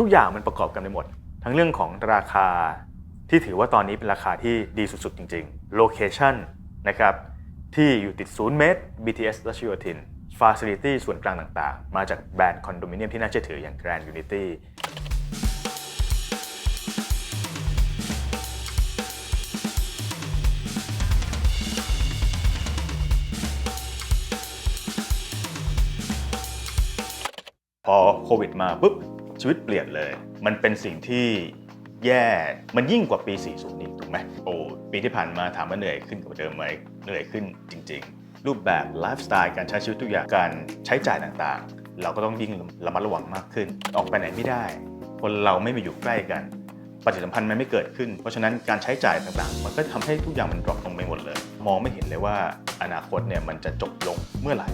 ทุกอย่างมันประกอบกันไปหมด ทั้งเรื่องของราคาที่ถือว่าตอนนี้เป็นราคาที่ดีสุดๆ จริงๆ โลเคชันนะครับที่อยู่ติดศูนย์เมตร BTS รัชโยธินฟาซิลิตี้ส่วนกลางต่างๆ มาจากแบรนด์คอนโดมิเนียมที่น่าเชื่อถืออย่าง Grand Unity พอโควิดมาปุ๊บ ชีวิตเปลี่ยนเลย มันเป็นสิ่งที่แย่ มันยิ่งกว่าปี 40 นี่ถูกไหมโอ้ปีที่ผ่านมาถามว่าเหนื่อยขึ้นกว่าเดิมไหมเหนื่อยขึ้นจริง ๆ รูปแบบไลฟ์สไตล์การใช้ชีวิตทุกอย่างการใช้จ่ายต่างๆ เราก็ต้องยิ่งระมัดระวังมากขึ้น ออกไปไหนไม่ได้ คนเราไม่มาอยู่ใกล้กันปฏิสัมพันธ์มันไม่เกิดขึ้น เพราะฉะนั้นการใช้จ่ายต่างๆ มันก็ทำให้ทุกอย่างมันดรอปลงไปหมดเลย มองไม่เห็นเลยว่าอนาคตเนี่ยมันจะจบลงเมื่อไหร่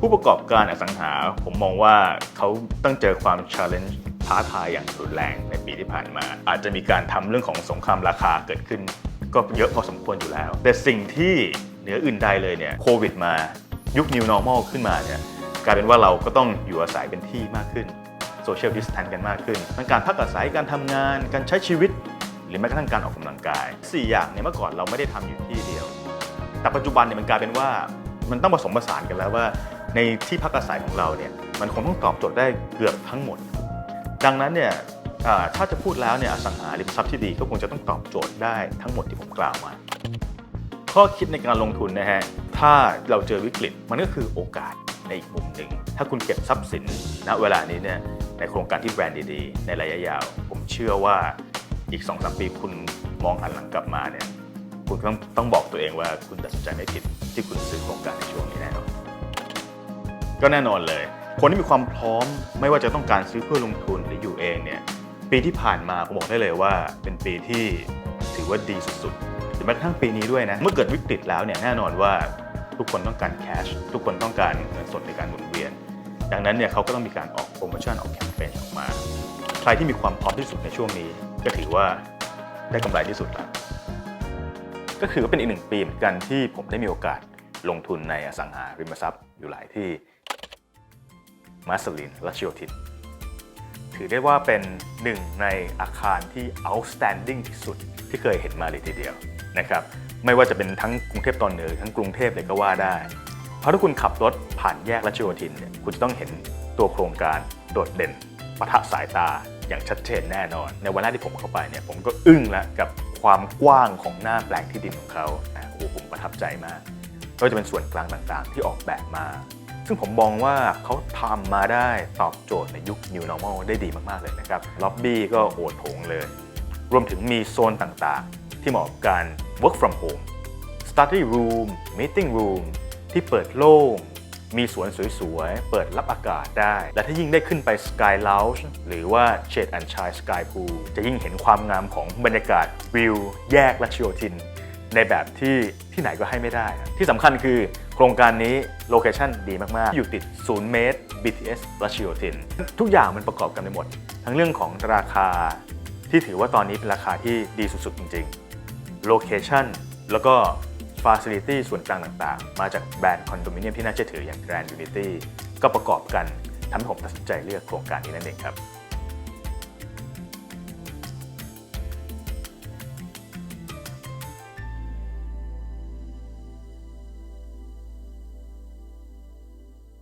ผู้ประกอบการอสังหา ผมมองว่าเขาต้องเจอความ challenge ท้าทายอย่างรุนแรงในปีที่ผ่านมา อาจจะมีการทำเรื่องของสงครามราคาเกิดขึ้น ก็เยอะพอสมควรอยู่แล้ว แต่สิ่งที่เหนืออื่นใดเลยเนี่ยโควิดมายุค new normal ขึ้นมาเนี่ยกลายเป็นว่าเราก็ต้องอยู่อาศัยเป็นที่มากขึ้น social distance กันมากขึ้นทั้งการพักอาศัยการทำงาน การใช้ชีวิต หรือแม้กระทั่งการออกกำลังกายสี่อย่างเนี่ยเมื่อก่อนเราไม่ได้ทำอยู่ที่เดียว แต่ปัจจุบันเนี่ยมันกลายเป็นว่ามันต้องผสมผสานกันแล้วว่า ในที่พักอาศัยของเราเนี่ยมันคงต้องตอบโจทย์ได้เกือบทั้งหมด ดังนั้นเนี่ยถ้าจะพูดแล้วเนี่ยอสังหาริมทรัพย์ที่ดีก็คงจะต้องตอบโจทย์ได้ทั้งหมดที่ผมกล่าวมา ข้อคิดในการลงทุนนะฮะถ้าเราเจอวิกฤตมันก็คือโอกาสในอีกมุมหนึ่ง ถ้าคุณเก็บทรัพย์สินณเวลานี้เนี่ยในโครงการที่แบรนด์ดีๆ ในระยะยาว ผมเชื่อว่าอีก2อสปีคุณมองหันหลังกลับมาเนี่ยคุณต้องต้องบอกตัวเองว่าคุณตัดสินใจไม่ผิดที่คุณซื้อโครงการในช่วงนี้แน่นอน ก็แน่นอนเลย คนที่มีความพร้อมไม่ว่าจะต้องการซื้อเพื่อลงทุนหรืออยู่เองเนี่ยปีที่ผ่านมาผมบอกได้เลยว่า เป็นปีที่ถือว่าดีสุดๆหรือแม้กระทั่งปีนี้ด้วยนะเมื่อเกิดวิกฤตแล้วเนี่ยแน่นอนว่าทุกคนต้องการแคชทุกคนต้องการเงินสดในการหมุนเวียน ดังนั้นเนี่ยเขาก็ต้องมีการออกโปรโมชั่นออกแคมเปญออกมา ใครที่มีความพร้อมที่สุดในช่วงนี้ ก็ถือว่าได้กำไรที่สุดแล้วก็คือว่าเป็นอีกหนึ่งปีเหมือนกันที่ผมได้มีโอกาสลงทุนในอสังหาริมทรัพย์อยู่หลายที่ มาสลินรัชโยธินถือได้ว่าเป็นหนึ่งในอาคารที่ outstanding ที่สุดที่เคยเห็นมาเลยทีเดียวนะครับไม่ว่าจะเป็นทั้งกรุงเทพตอนเหนือทั้งกรุงเทพเลยก็ว่าได้ เพราะถ้าคุณขับรถผ่านแยกรัชโยธินเนี่ยคุณจะต้องเห็นตัวโครงการโดดเด่นปะทะสายตาอย่างชัดเจนแน่นอน ในวันแรกที่ผมเข้าไปเนี่ยผมก็อึ้งล้วกับความกว้างของหน้าแปลงที่ดินของเขานะโอ้โหผมประทับใจมากก็จะเป็นส่วนกลางต่างๆ ที่ออกแบบมา ซึ่งผมมองว่าเขาทำมาได้ตอบโจทย์ในยุค New Normal ได้ดีมาก ๆ เลยนะครับล็อบบี้ก็โอดโถงเลย รวมถึงมีโซนต่างๆ ที่เหมาะกับการ work from home study room meeting room ที่เปิดโล่งมีสวนสวยๆ เปิดรับอากาศได้ และถ้ายิ่งได้ขึ้นไป Sky Lounge หรือว่า Shade and Shine Sky Pool จะยิ่งเห็นความงามของบรรยากาศวิว แยกรัชโยธิน ในแบบที่ที่ไหนก็ให้ไม่ได้ ที่สำคัญคือโครงการนี้โลเคชั่นดีมาก ๆ อยู่ติด 0 เมตร BTS รัชโยธิน ทุกอย่างมันประกอบกันไปหมด ทั้งเรื่องของราคาที่ถือว่าตอนนี้เป็นราคาที่ดีสุด ๆ จริง ๆ โลเคชันแล้วก็ฟาซิลิตี้ส่วนกลางต่างๆ มาจากแบรนด์คอนโดมิเนียมที่น่าเชื่อถืออย่าง Grand Unity ก็ประกอบกันทำให้ผมตัดสินใจเลือกโครงการนี้นั่นเองครับ